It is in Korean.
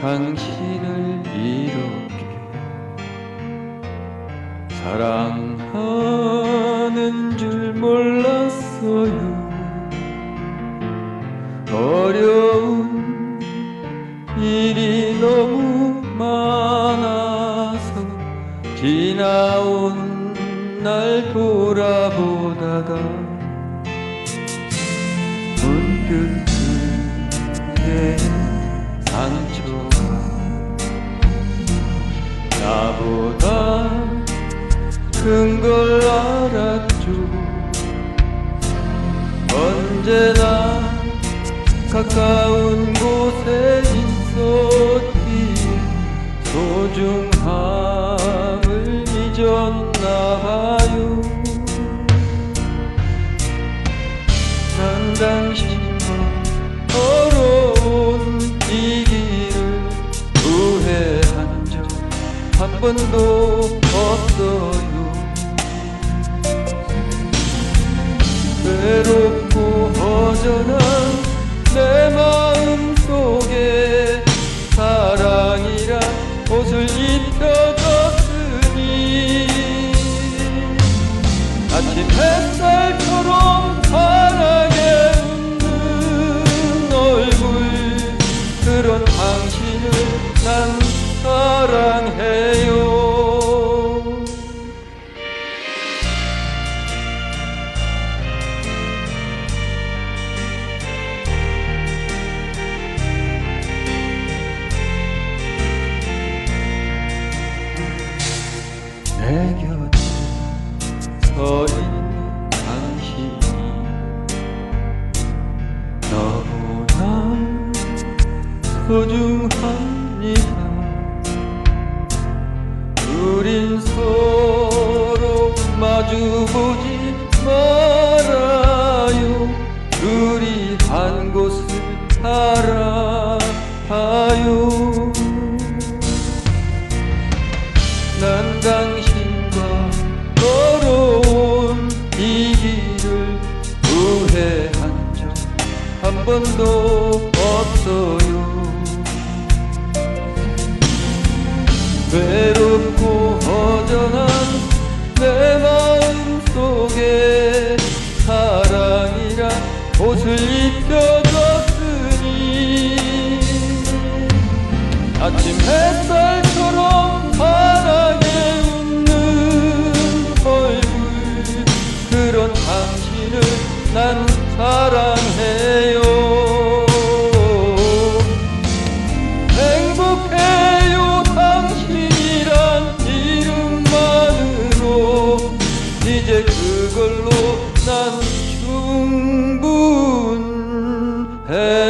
당신을 이렇게 사랑하는 줄 몰랐어요. 어려운 일이 너무 많아서 지나온 날 돌아보다가 문득 나보다 큰 걸 알았죠. 언제나 가까운 곳에 있었기에 소중함을 잊었나 봐요. 난 당신 한 번도 없어요. 외롭고 허전한 내 마음 속에 사랑이란 옷을 입혀줬으니 아침 햇살처럼 환하게 웃는 얼굴 그런 당신을 난 사랑해 내 곁에 서 있는 당신이 너무나 소중합니다 우린 서로 마주보지 말아요 둘이 한 곳을 알아봐요 난당 번도 없어요. 외롭고 허전한 내 마음 속에 사랑이란 옷을 입혀줬으니 아침 햇살처럼 환하 그걸로 난 충분해.